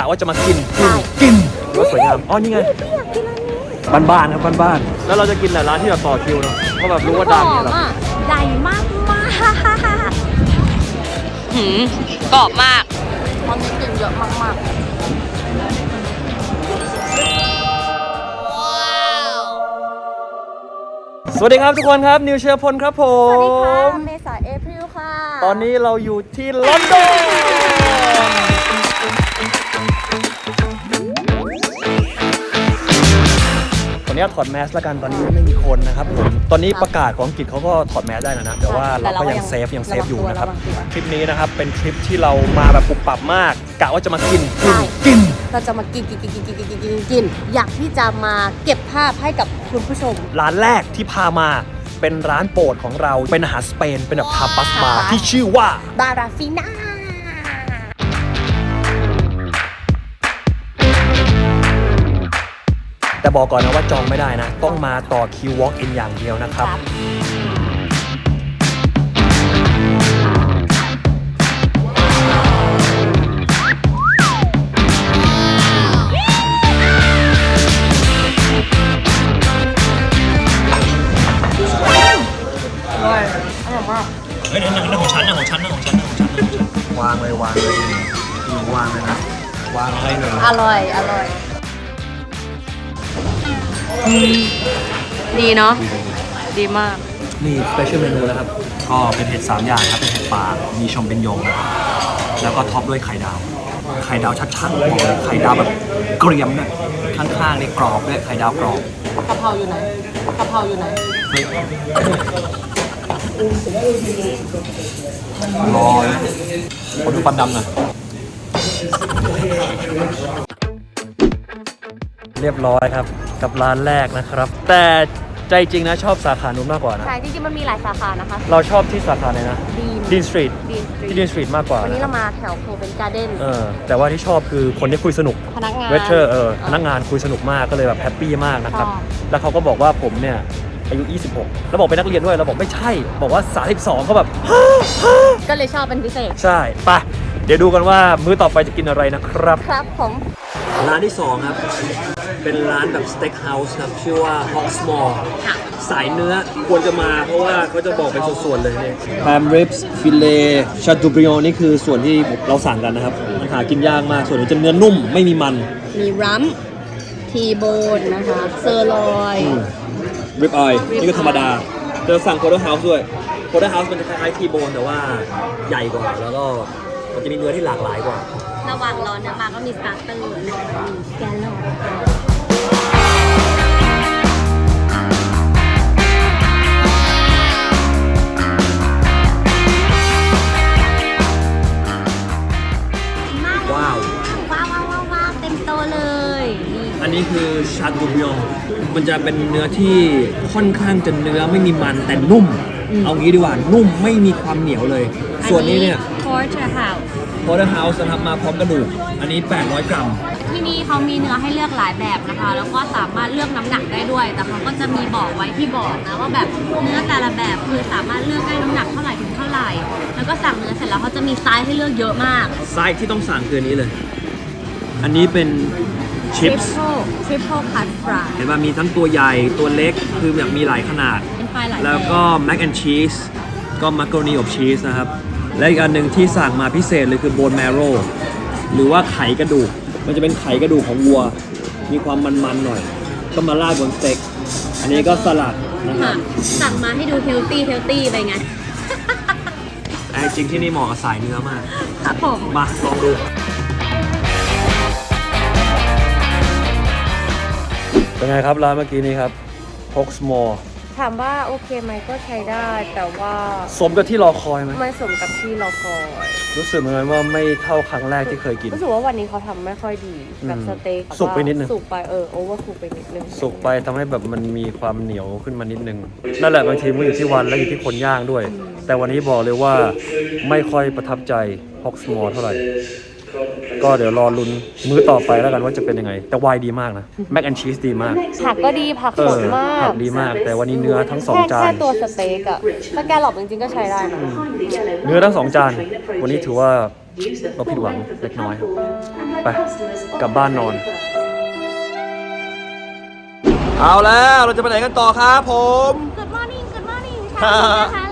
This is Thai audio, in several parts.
ะว่าจะมากินใช่ กินรถสวยงามอ๋อนี่ไงบ้านๆครับบ้านๆแล้วเราจะกินแต่ร้านที่แบบต่อคิวเนาะเพราะแบบรู้ว่าดังเนี่ยหเราอมอะใหญ่มากมากหืมกรอบมาก มันมีกลิ่นเยอะมากมากสวัสดีครับทุกคนครับนิวเชียร์พลครับผสวัสดีค่ะม เมษาเอพริลค่ะตอนนี้เราอยู่ที่ลอนดอน อนนี้ถอดแมสแล้วกันตอนนี้ไม่มีคนนะครับผมตอนนี้ประกาศของอังกฤษเขาก็ถอดแมสได้แล้วนะแต่ว่าเราก็ยังเซฟยังเซฟอยู่นะครับทริปนี้นะครับเป็นทริปที่เรามาแบบปุบปับมากกะว่าจะมากินกินกินเราจะมากินกินกินกินกินกินกินกินกินอยากที่จะมาเก็บภาพให้กับคุณผู้ชม ร้านแรกที่พามาเป็นร้านโปรดของเราเป็นอาหารสเปนเป็นแบบทาปัสบาร์ทาปัสที่ชื่อว่าบาราฟิน่า แต่บอกก่อนนะว่าจองไม่ได้นะ ต้องมาต่อคิว walk in อย่างเดียวนะครับ เฮ้ยนั่นนั่นของฉันนะของฉันนะของฉันนะของฉันนะวางเลยวางเลยหนูวางเลยนะ วางให้เลย อร่อย เนาะดีมากนี่ special menu แล้วครับ ก็เป็นเห็ด3อย่างครับ เป็นเห็ดป่า มีชมเป็นยงนะครับแล้วก็ท็อปด้วยไข่ดาว ไข่ดาวชัดๆบอกเลยไข่ดาวแบบเกรียมด้วยข้างๆนี่กรอบด้วยไข่ดาวกรอบกะเพราอยู่ไหนกะเพราอยู่ไหนเฮ้ยรอเลยคนดูฟันดำหน่อยเรียบร้อยครับ กับร้านแรกนะครับ แต่ ใจจริงนะชอบสาขานู้นมากกว่านะ ใช่จริงๆมันมีหลายสาขานะคะเราชอบที่สาขาไหนนะดีนดีนสตรีทดีนสตรีที่ทดีนสตรีทมากกว่าวันนี้นะเรามาแถวโคเวนการ์เด้นเออแต่ว่าที่ชอบคือคนที่คุยสนุกพนักงานเวเชอร์เออพนักงานคุยสนุกมากก็เลยแบบแฮปปี้มากนะครับชอบแล้วเขาก็บอกว่าผมเนี่ยอายุ 26 แล้วบอกเป็นนักเรียนด้วยเราบอกไม่ใช่ บอกว่า 32เขาแบบ ก็เลยชอบเป็นพิเศษ ใช่ ไป เดี๋ยวดูกันว่ามื้อต่อไปจะกินอะไรนะครับ ครับผม ร้านที่2ครับ เป็นร้านแบบสเต็กเฮาส์ครับ ชื่อว่า Hawk Small สายเนื้อควรจะมาเพราะว่าเขาจะบอกเป็นส่วนๆเลยเนี่ยแฮมริบส์ฟิเลชาตูบริโอนี่คือส่วนที่เราสั่งกันนะครับ มันหากินยากมาก ส่วนนี้จะเนื้อนุ่มไม่มีมัน มีรัมทีโบนนะคะ เซอร์ลอยริบออยนี่ก็ธรรมดาจะสั่งโคเดอร์เฮาส์ด้วยโคเดอร์เฮาส์มันจะคล้ายๆทีโบนแต่ว่าใหญ่กว่าแล้วก็มันจะมีเนื้อที่หลากหลายกว่า ระหว่างรอเนื้อมาก็มีสตาร์เตอร์แกนโลว้าวว้าวว้าวว้าวว้าวเต็มโตะเลยนี่อันนี้คือชาตูบริโอมันจะเป็นเนื้อที่ค่อนข้างจะเนื้อไม่มีมันแต่นุ่ม เอางี้ดีกว่านุ่มไม่มีความเหนียวเลย ส่วนนี้เนี่ยค อร์เชอร์เฮาส์โคเดอร์เฮาส์นะครับมาพร้อมกระดูก อันนี้ 800 กรัม ที่นี่เขามีเนื้อให้เลือกหลายแบบนะคะ แล้วก็สามารถเลือกน้ำหนักได้ด้วย แต่เขาก็จะมีบอกไว้ที่บอร์ดนะว่าแบบเนื้อแต่ละแบบคือสามารถเลือกได้น้ำหนักเท่าไหร่ถึงเท่าไหร่ แล้วก็สั่งเนื้อเสร็จแล้วเขาจะมีไซส์ให้เลือกเยอะมาก ไซส์ที่ต้องสั่งคืออันนี้เลย อันนี้เป็นชิปส์ triple triple cut fry เห็นว่ามีทั้งตัวใหญ่ตัวเล็กคือแบบมีหลายขนาด เป็นไฟหลายแล้วก็แม c แอนชีสก็มักกะโรนีอบชีสนะครับ และอีกอันหนึ่งที่สั่งมาพิเศษเลยคือโบนแมโรหรือว่าไขกระดูก มันจะเป็นไขกระดูกของวัว มีความมันๆหน่อย ก็มาราดบนสเต็ก อันนี้ก็สลัดนะครัค่ะบสั่งมาให้ดูเฮลตี้เฮลตี้ไปไงแต่จริงที่นี่เหมาะกับสายเนื้อมากครับผมมาลองดูเป็นไงครับร้านเมื่อกี้นี้ครับฮอกสมอล ถามว่าโอเคไหมก็ใช้ได้ แต่ว่าสมกับที่รอคอยไหมไม่สมกับที่เราคอยรู้สึกเหมือนกันว่าไม่เท่าครั้งแรกที่เคยกิน รู้สึกว่าวันนี้เขาทำไม่ค่อยดีกับอืมสเต็กสุกไปนิดนึง สุกไปเออโอเวอร์คุกไปนิดนึงสุกไปทำให้แบบมันมีความเหนียวขึ้นมานิดนึง นั่นแหละบางทีมันอยู่ที่วันและอยู่ที่คนย่างด้วย แต่วันนี้บอกเลยว่าไม่ค่อยประทับใจฮอกสมอลเท่าไหร่ ก็เดี๋ยวรอลุ้นมื้อต่อไปแล้วกันว่าจะเป็นยังไง แต่ไวน์ดีมากนะแมคแอนชีสดีมาก ผักก็ดีผักเอสอดมากผักดีมาก แต่วันนี้เนื้อทั้งสองแค่จาน แค่ตัวสเต็กอะถ้าแกหลอบจริงๆก็ใช้ได้นะเนื้อทั้งสองจาน วันนี้ถือว่าเราผิดหวังเล็กน้อยไปกลับบ้านนอน เอาแล้วเราจะไปไหนกันต่อครับผม Good morning Good morning เช้านี้นะคะ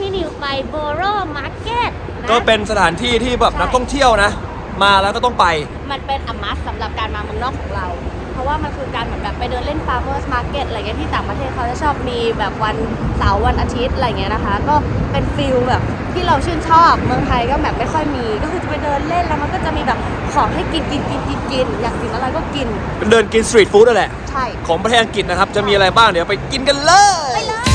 พี่นิวไปโบโรมาร์เก็ตนะ ก็เป็นสถานที่ที่แบบนักท่องเที่ยวนะ มาแล้วก็ต้องไป มันเป็นอมัสสำหรับการมาเมืองนอกของเรา เพราะว่ามันคือการเหมือนแบบไปเดินเล่น farmers market อะไรเงี้ยที่ต่างประเทศเขาจะชอบมีแบบวันเสาร์วันอาทิตย์อะไรเงี้ยนะคะ ก็เป็นฟิลแบบที่เราชื่นชอบเมืองไทยก็แบบไม่ค่อยมี ก็คือจะไปเดินเล่นแล้วมันก็จะมีแบบของให้กินกินกินกินกินอยากกินอะไรก็กินเป็นเดินกินสตรีทฟู้ดนั่นแหละ ใช่ของประเทศอังกฤษนะครับ จะมีอะไรบ้างเดี๋ยวไปกินกันเลย ไปเลย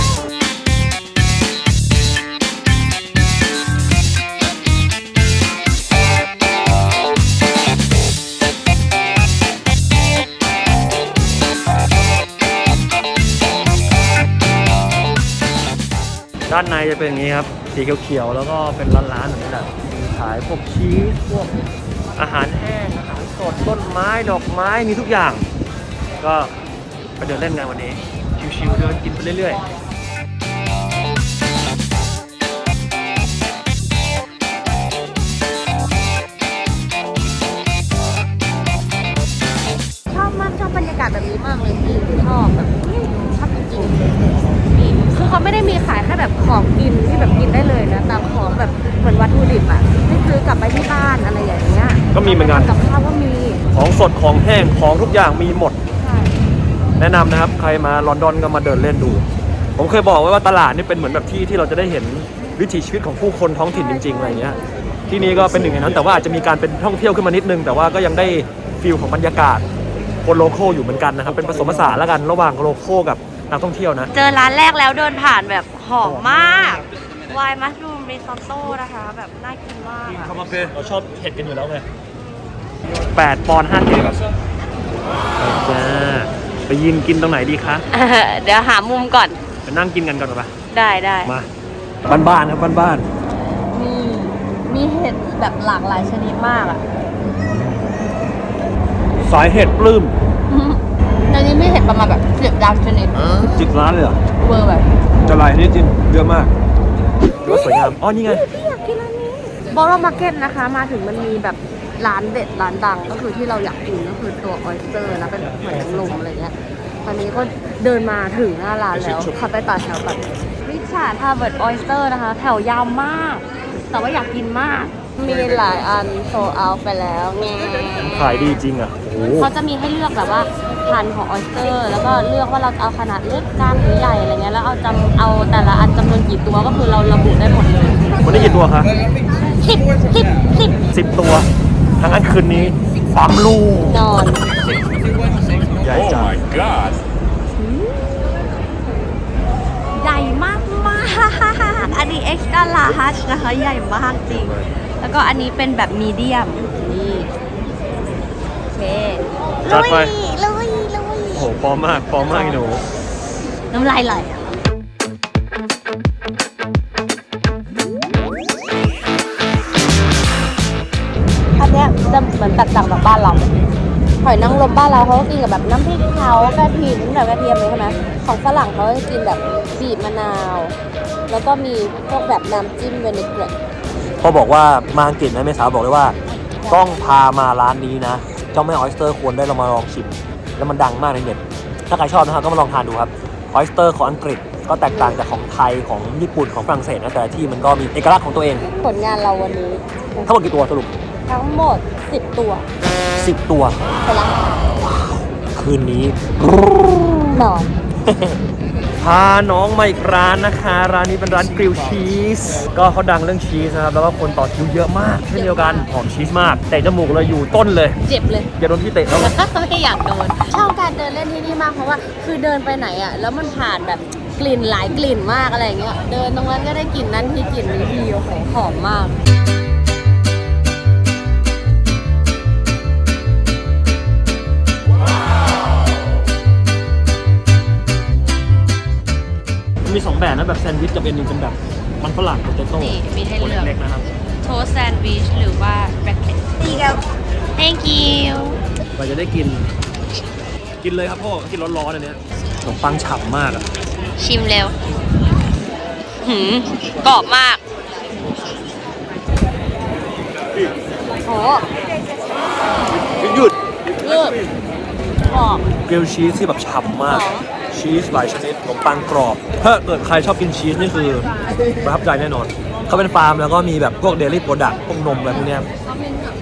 ด้านในจะเป็นอย่างนี้ครับ สีเขียวๆ แล้วก็เป็นร้านๆแบบนี้แหละขายพวกชีส พวกอาหารแห้ง อาหารสด ต้นไม้ ดอกไม้ มีทุกอย่าง ก็ไปเดินเล่นกันวันนี้ ชิวๆ เดินกินไปเรื่อยชอบมากชอบบรรยากาศแบบนี้มากเลยพี่ชอบแบบชอบจริงๆ คือเขาไม่ได้มีขายแค่แบบของกินที่แบบกินได้เลยนะแต่ของแบบเหมือนวัตถุดิบอะให้ซื้อกลับไปที่บ้านอะไรอย่างเงี้ยก็มีเหมือนกัน กับข้าวก็มีๆของสดของแห้งของทุกอย่างมีหมด ใช่แนะนำนะครับ ใครมาลอนดอนก็มาเดินเล่นดู ผมเคยบอกไว้ว่าตลาดนี่เป็นเหมือนแบบที่ที่เราจะได้เห็นวิถีชีวิตของผู้คนท้องถิ่นจริงๆอะไรเงี้ย ที่นี่ก็เป็นหนึ่งในนั้น แต่ว่าอาจจะมีการเป็นท่องเที่ยวขึ้นมานิดนึง แต่ว่าก็ยังได้ฟิลของบรรยากาศคนโลโก้อยู่เหมือนกันนะครับ เป็นผสมผสานแล้วกันระหว่างโลโก้กับ นักท่องเที่ยวนะ เจอร้านแรกแล้วเดินผ่านแบบหอมมากวายมัสรูมริซอตโต้นะคะ แบบน่ากินมากอะเราชอบเห็ดกันอยู่แล้วไงแปดปอนด์ห้าสิบจ้าไปยินกินตรงไหนดีคะเดี๋ยวหามุมก่อนไปนั่งกินกันก่อนปะได้ได้มาบ้านๆครับบ้านมีมีเห็ดแบบหลากหลายชนิดมากอะๆสายเห็ดปลื้ม ในนี้มีเห็ดประมาณแบบสิบ ดาวชนิดจิกร้านเลยเหรอเวอร์แบบจะลายนี่จริงเยอะมากดูว่าสวยงามอ๋อนี่ไงพี่อยากกินอันนี้บอลมาร์เก็ตนะคะ มาถึงมันมีแบบร้านเด็ดร้านดังก็คือที่เราอยากกินก็คือตัวออยสเตอร์แล้วเป็นหอยนางรมอะไรเงี้ยตอนนี้ก็เดินมาถึงหน้าร้านแล้วขับไปต่อแถวแบบริชาร์ดฮาร์เวิร์ดออยสเตอร์นะคะ แถวยาวมาก แต่ว่าอยากกินมาก มีหลายอันโซเอาไปแล้วไงขายดีจริงอะโอ้โหเขาจะมีให้เลือกแบบว่า พันธุ์ของออยสเตอร์ แล้วก็เลือกว่าเราจะเอาขนาดเล็กกลางหรือใหญ่อะไรเงี้ยแล้วเอาจำเอาแต่ละอันจำนวนกี่ตัวก็คือเราระบุได้หมดเลยวันนี้กี่ตัวคะสิบสิบสิบสิบตัวทั้งนั้นคืนนี้ปั๊มลูกนอน ใหญ่จังใหญ่มากมากอันนี้ extra large นะคะใหญ่มากจริง แล้วก็อันนี้เป็นแบบมีเดียมนี่โอเคจัดไป ลุยลุย โอ้โหปลอมมากปลอมมากไอ้หนู น้ำลายไหลอะอันเนี้ยจะเหมือนแตกต่างจากบ้านเรา หอยนางรมบ้านเราเขาก็กินกับแบบน้ำพริกเผากระถิ่นแบบกระเทียมเลยใช่ไหมของฝรั่งเขาจะกินแบบบีบมะนาว แล้วก็มีพวกแบบน้ำจิ้มเวนิเกรตพอบอกว่ามาอังกฤษนะแม่สาวบอกเลยว่า ต้องพามาร้านนี้นะ เจ้าแม่ออ s สเตอร์ควรได้เรามาลองชิม แล้วมันดังมากในเน็ตถ้าใครชอบนะครับก็มาลองทานดูครับออ s สเตอร์ของอังกฤษก็แตกต่างจากของไทยของญี่ปุ่นของฝรั่งเศสนะแต่ละที่มันก็มีเอกลักษณ์ของตัวเอง ผลงานเราวันนี้ ทั้งหมดกี่ตัวสรุป ทั้งหมด 10 ตัว10 ตัว ไปละคืนนี้นอน พาน้องมาอีกร้านนะคะ ร้านนี้เป็นร้านกริลชีส ก็เขาดังเรื่องชีสนะครับ แล้วก็คนต่อคิวเยอะมากเช่นเดียวกันหอมชีสมากแต่จมูกเลยอยู่ต้นเลย เจ็บเลย อย่าโดนพี่เตะแล้วไม่อยากโดนชอบการเดินเล่นที่นี่มากเพราะว่าคือเดินไปไหนอะแล้วมันผ่านแบบกลิ่นหลายกลิ่นมากอะไรอย่างเงี้ยเดินตรงนั้นก็ได้กลิ่นนั้นทีกลิ่นนี้ทีโอ้โหหอมมาก มันมี2แบบนะแบบแซนด์วิชกับเอ็นหนึ่งเป็นแบบมันฝรั่งโปเตโต้นี่มีให้เลือก เล็กๆนะครับโทสแซนด์วิชหรือว่าแบล็คเก็ตนี่ก็ thank you เราจะได้กิน กินเลยครับพ่อกินร้อนๆอันเนี้ยขนมปังฉ่ำมากอะชิมเร็วหืมกรอบมากโอ้หยุดยืดกรอบกริลชีสที่แบบฉ่ำมากหรอ ชีสหลายชนิดขนมปังกรอบ ถ้าเกิดใครชอบกินชีสนี่คือประทับใจแน่นอน เขาเป็นฟาร์มแล้วก็มีแบบพวกเดลี่โปรดักต์พวกนมอะไรพวกเนี้ยเขามีแบบ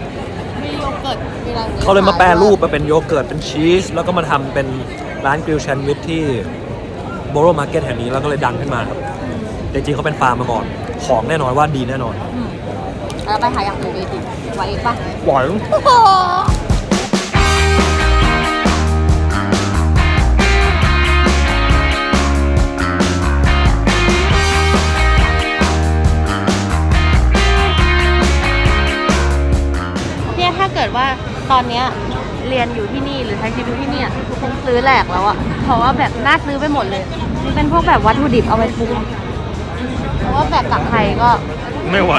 มีโยเกิร์ตมีอะไรอย่างงี้เขาเลยมาแปรรูปมาเป็นโยเกิร์ตเป็นชีส แล้วก็มาทำเป็นร้านกริลแชนด์วิชที่โบโรมาร์เก็ตแห่งนี้แล้วก็เลยดังขึ้นมาครับแต่จริงๆเขาเป็นฟาร์มมาก่อน ของแน่นอนว่าดีแน่นอนอืมแล้วไปหาอย่างอื่นดีดิไหวอีกปะ หวาน โอ้โห กิดว่าตอนเนี้ยเรียนอยู่ที่นี่หรือใช้ชีวิตที่นี่ยคงซื้อแหลกแล้วอะเพราะว่าแบบน่าซื้อไปหมดเลยมันเป็นพวกแบบวัตถุดิบเอาไปปรุงเพราะว่าแบบกลับไทยก็ ไม่ไหว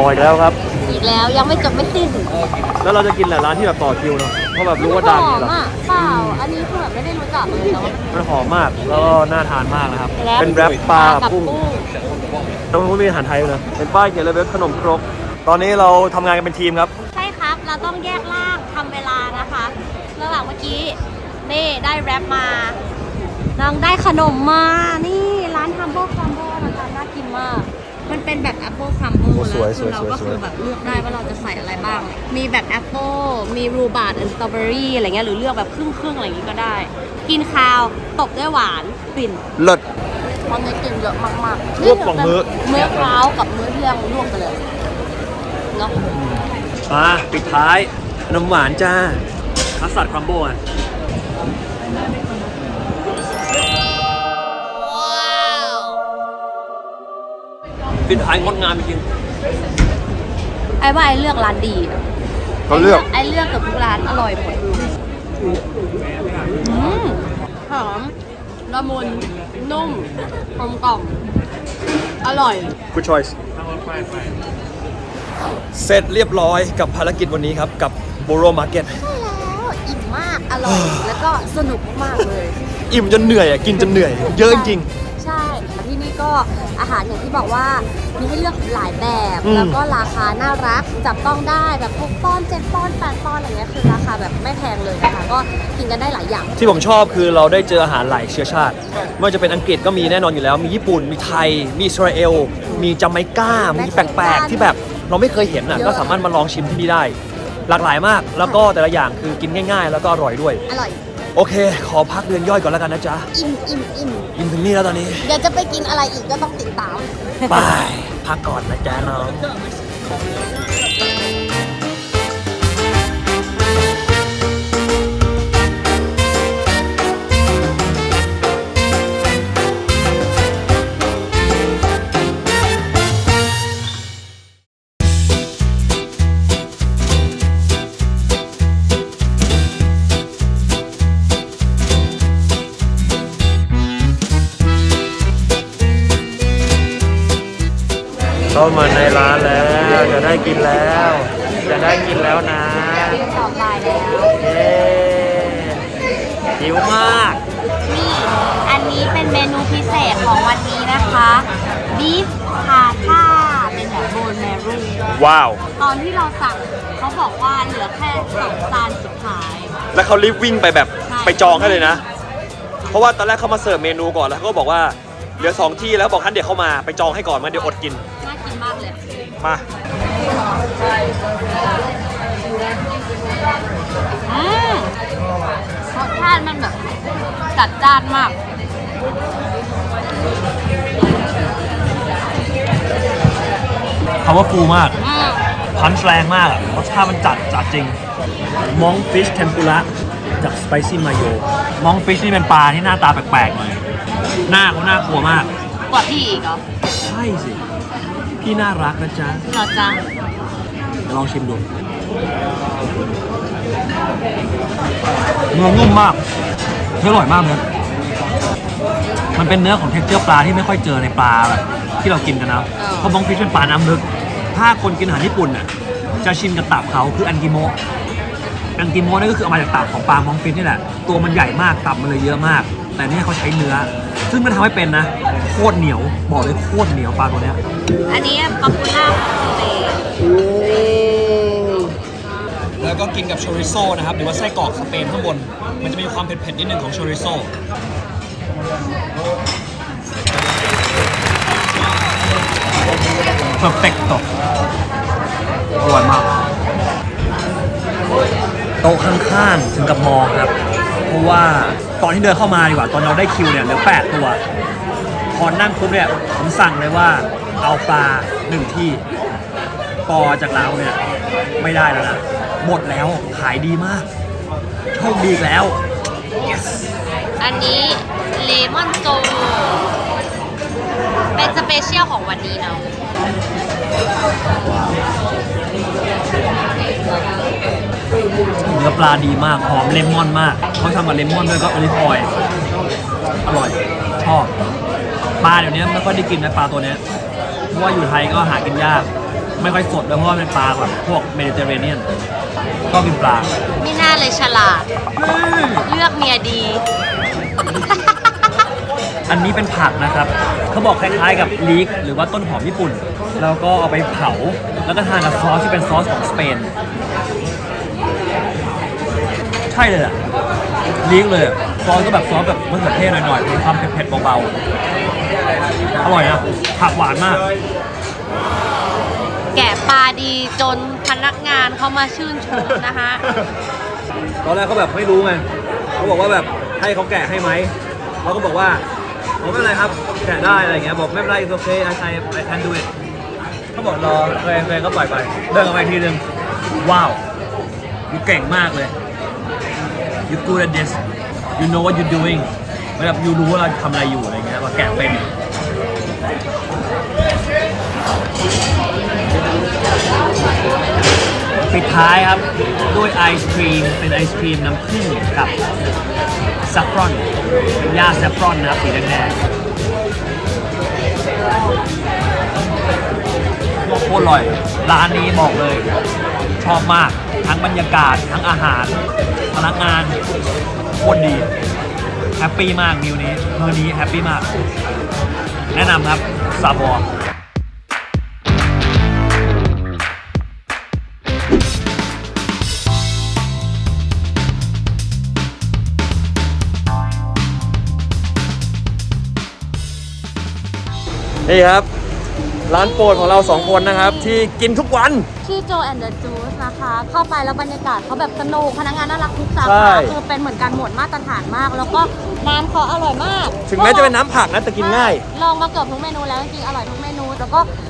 ต่ออีกแล้วครับ อีกแล้วยังไม่จบไม่สิ้นแล้วเราจะกินแหละร้านที่แบบต่อคิวเนาะเพราะแบบรู้ว่าดังหอเนี่ยมเหรออะเปล่า อันนี้คือแบบไม่ได้รู้จักเลยเนาะมันหอมมากแล้วก็น่าทานมากนะครับแรปเป็นแรปปลากับกุ้งกุ้งตรงนู้นมีอาหารไทยด้วยนะ เป็นป้ายเขียนเลยเป็นขนมครก ตอนนี้เราทำงานกันเป็นทีมครับ ใช่ครับ เราต้องแยกล่างทำเวลานะคะระหว่างเมื่อกี้นี่ได้แรปมาน้องได้ขนมมา นี่ร้านทัมเบิลคัมเบิลนะคะน่ากินมาก มันเป็นแบบแอปเปิลคัมเบิลโอ้สวยนะคือเราสวยก็สวย คือแบบเลือกได้ว่าเราจะใส่อะไรบ้าง มีแบบแอปเปิลมีรูบาร์ดสตรอเบอรี่อะไรเงี้ยหรือเลือกแบบครึ่งครึ่งๆอะไรอย่างงี้ก็ได้ กินข้าวตบด้วยหวานฟินเลิศ ตอนนี้กินเยอะมากๆรวบสองมื้อ มื้อเช้ากับมื้อเที่ยงรวบไปเลยเนาะ มาปิดท้ายขนมหวานจ้าคัสตาร์ดครัมโบอะ ปิดท้ายงดงามจริงไอ้ว่าไอ้เลือกร้านดีเขาเลือก ไอ้เลือกกับทุกร้านอร่อยหมดอืมหอมละมุนนุ่มกลมกล่อมอร่อย Good choice เสร็จเรียบร้อยกับภารกิจวันนี้ครับ กับ Borough Market ใช่แล้วอิ่มมาก อร่อย แล้วก็สนุกมากเลย อิ่มจนเหนื่อยอะ กินจนเหนื่อย เยอะจริงใช่ที่นี่ ก็อาหารอย่างที่บอกว่ามีให้เลือกหลายแบบ อืม แล้วก็ราคาน่ารักจับต้องได้แบบ6ปอนด์7ปอนด์8ปอนด์อะไรเงี้ยคือราคาแบบไม่แพงเลยนะคะก็กินกันได้หลายอย่าง ที่ผมชอบคือเราได้เจออาหารหลายเชื้อชาติ ไม่ว่าจะเป็นอังกฤษก็มีแน่นอนอยู่แล้ว มีญี่ปุ่น มีไทย มีอิสราเอล มีจาไมกา มีแปลกๆ ที่แบบเราไม่เคยเห็นอะ เยอะ ก็สามารถมาลองชิมที่นี่ได้ หลากหลายมาก แล้วก็แต่ละอย่างคือกินง่าย ๆ แล้วก็อร่อยด้วย อร่อย โอเค ขอพักเรือนย่อยก่อนแล้วกันนะจ๊ะอิ่มอิ่มอิ่มกินถึงนี่แล้วตอนนี้ เดี๋ยวจะไปกินอะไรอีกก็ต้องติดตามบายพักก่อนนะจ๊ะน้อง เข้ามาในร้านแล้ว จะได้กินแล้ว จะได้กินแล้วนะต่อไปแล้วเย้หิวมาก นี่ อันนี้เป็นเมนูพิเศษของวันนี้นะคะบีฟพาท่าเป็นแบบโบนแมรูว้าว ตอนที่เราสั่งเขาบอกว่าเหลือแค่สองจานสุดท้าย แล้วเขารีบวิ่งไปแบบใช่ไปจองให้เลยนะ เพราะว่าตอนแรกเขามาเสิร์ฟเมนูก่อนแล้วเขาก็บอกว่า เหลือสองที่แล้วบอกท่านเดี๋ยวเข้ามาไปจองให้ก่อนมันเดี๋ยวอดกิน น่ากินมากเลยมาอืมรสชาติมันแบบจัดจ้านมาก คำว่าฟูมาก อืม พันช์แรงมากอะรสชาติมันจัดจัดจริงมองฟิชเทมปุระ จากสไปซี่มาโยมองฟิชนี่เป็นปลาที่หน้าตาแปลกๆหน่อยหน้าเขาน่ากลัวมาก กว่าพี่อีกเหรอใช่สิ พี่น่ารักนะจ๊ะเหรอจ๊ะเดี๋ยวลองชิมดูเนื้อนุ่มมากเนื้ออร่อยมากเลยมันเป็นเนื้อของเท็กเจอร์ปลาที่ไม่ค่อยเจอในปลาแบบที่เรากินกันนะเพราะบองฟิชเป็นปลาน้ำลึก ถ้าคนกินอาหารญี่ปุ่นน่ะจะชินกับตับเขาคืออันกิโมะ อันกิโมะนี่ก็คือเอามาจากตับของปลามองฟิชนี่แหละ ตัวมันใหญ่มากตับมันเลยเยอะมาก แต่เนี่ยเขาใช้เนื้อ ซึ่งมันทำให้เป็นนะ โคตรเหนียว บอกเลยโคตรเหนียวปลาตัวเนี้ย อันนี้ป๊อปปูล่าสเปนแล้วก็กินกับโชริโซนะครับ หรือว่าไส้กรอกสเปนข้างบน มันจะมีความเผ็ดๆนิดนึงของโชริโซเพอร์เฟกต์ตอร่อยมาก โต๊ะข้างๆถึงกับมองครับ เพราะว่าตอนที่เดินเข้ามาดีกว่า ตอนเราได้คิวเนี่ยเหลือ8ตัว พอนั่งปุ๊บเนี่ยผมสั่งเลยว่าเอาปลาหนึ่งที่ปอจากเราเนี่ยไม่ได้แล้วนะหมดแล้วขายดีมากโชคดีอีกแล้ว yes อันนี้เลมอนโซเป็นสเปเชียลของวันนี้เนาะเนื้อ ปลาดีมาก หอมเลมอนมาก เขาทำกับเลมอนด้วยก็อลิฟออยล์อร่อย ชอบ ปลาเดี๋ยวนี้ไม่ค่อยได้กินนะปลาตัวเนี้ยเพราะว่าอยู่ไทยก็หากินยาก ไม่ค่อยสดด้วยเพราะว่าเป็นปลาแบบพวกเมดิเตอร์เรเนียนก็กินปลา ไม่น่าเลยฉลาด เลือกเมียดี อันนี้เป็นผักนะครับ เขาบอกคล้ายๆกับลีกหรือว่าต้นหอมญี่ปุ่น แล้วก็เอาไปเผา แล้วก็ทานกับซอสที่เป็นซอสของสเปน ใช่เลยอะลีกเลยอะซอสก็แบบซอสแบบมะเขือเทศหน่อยๆมีความเผ็ดๆเบาๆ อร่อยนะผักหวานมาก แกะปลาดีจนพนักงานเขามาชื่นชมนะคะ ตอนแรกเขาแบบไม่รู้ไงเขาบอกว่าแบบให้เขาแกะให้ไหมเราก็บอกว่าผมไม่เป็นไรครับแกะได้อะไรเงี้ยบอกไม่เป็นไร it's okay I I I can do it เขาบอกรอเคยเคยก็ปล่อยไป เดินออกไปทีนึงว้าวยูเก่งมากเลย you good at this you know what you're doing แบบยูรู้ว่าเราทำอะไรอยู่อะไรเงี้ยว่าแกะเป็นปิดท้ายครับ ด้วยไอศครีม เป็นไอศครีมน้ำผึ้งกับซัฟฟรอนเป็นย่าซัฟฟรอนนะครับสีแดงๆโคตรอร่อย ร้านนี้บอกเลย อบมาก ทั้งบรรยากาศ ทั้งอาหาร พนักงานโคตรดีแฮปปี้มากมิวนี้มือนี้แฮปปี้มาก แนะนำครับซาบอนี่ครับ ร้านโปรดของเราสองคนนะครับ ที่กินทุกวัน ชื่อโจแอนเดอร์จูสนะคะ เข้าไปแล้วบรรยากาศเขาแบบสนุกพนักงานน่ารักทุกสาใช่ ขาคือเป็นเหมือนกันหมดมาตรฐานมาก แล้วก็น้ำเขาอร่อยมากถึงแม้จะเป็นน้ำผักนะแต่กินง่าย ลองมาเกือบทุกเมนูแล้วจริงๆอร่อยทุกเมนู แล้วก็จริ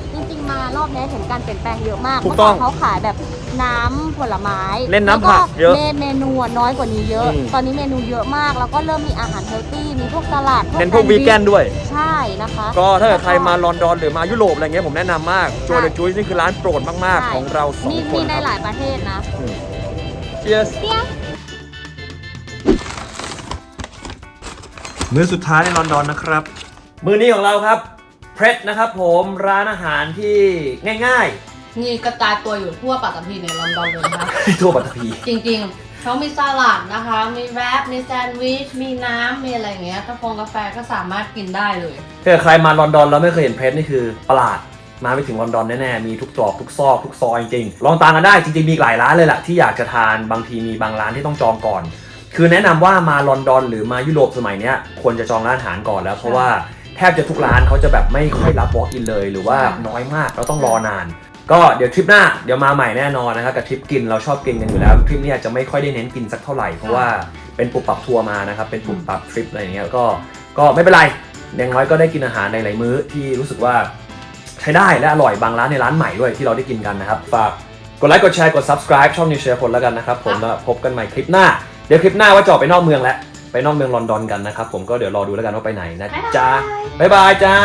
งๆ มารอบนี้เห็นการเปลี่ยนแปลงเยอะมากถูกต้องเมื่นเขาขายแบบน้ำผลไม้เล่นน้ำผักเยอะแล้วเมนูอะน้อยกว่านี้เยอะ อืม ตอนนี้เมนูเยอะมาก แล้วก็เริ่มมีอาหารเฮลตี้มีพวกสลัดเน้นพวกแซวีด์แกนด้วย ใช่นะคะก็ถ้าเกิดใครมาลอนดอนหรือมายุโรปอะไรเงี้ยผมแนะนำมากโจเดจุ้ยนี่คือร้านโปรดมากใช่ๆของเราสองมีคมีนในคหรับลายประเทศนะ Cheers เปี้ย มื้อสุดท้ายในลอนดอนนะครับ มื้อนี้ของเราครับ เพรสนะครับผมร้านอาหารที่ง่ายนี่กระจายตัวอยู่ทั่วปัตตภีในลอนดอนเลยนะคะ ๆ ทั่วปัตตภีจริงๆ เขามีสลัดนะคะ มีแรปมีแซนด์วิช มีน้ำ มีอะไรอย่างเงี้ยกาแฟกาแฟก็สามารถกินได้เลย ถ้าเกิดใครมาลอนดอนแล้วไม่เคยเห็นเพรสนี่คือประหลาด มาไม่ถึงลอนดอนแน่ๆ มีทุกตรอกทุกซอกทุกซอยจริงๆลองตามกันได้จริงๆ มีอีกหลายร้านเลยแหละที่อยากจะทานบางทีมีบางร้านที่ต้องจองก่อน คือแนะนำว่ามาลอนดอนหรือมายุโรปสมัยเนี้ยควรจะจองร้านอาหารก่อนแล้ว เพราะว่าแท บจะทุกร้านเขาจะแบบไม่ค่อยรับ walk in เลยหรือว่าน้อยมากเราต้องรอนาน ก็เดี๋ยวทริปหน้าเดี๋ยวมาใหม่แน่นอนนะครับกับทริปกินเราชอบกินกันอยู่แล้วทริปเนี้จะไม่ค่อยได้เน้นกินสักเท่าไหร่เพราะว่าเป็นปุบปรับทัวร์มานะครับเป็นปุบปรับทริปอะไรอย่างเงี้ยก็ก็ไม่เป็นไรอย่างน้อยก็ได้กินอาหารในหลายมื้อที่รู้สึกว่าใช้ได้และอร่อยบางร้านในร้านใหม่ด้วยที่เราได้กินกันนะครับฝากกดไลค์กดแชร์กด subscribe ช่องนิวเชียร์คนแล้วกันนะครับผมแล้วพบกันใหม่คลิปหน้า เดี๋ยวคลิปหน้าว่าจะออกไปนอกเมืองแล้วไปนอกเมืองลอนดอนกันนะครับผมก็เดี๋ยวรอดูแล้วกันว่าไปไหนนะจ๊ะ บ๊ายบายจ้า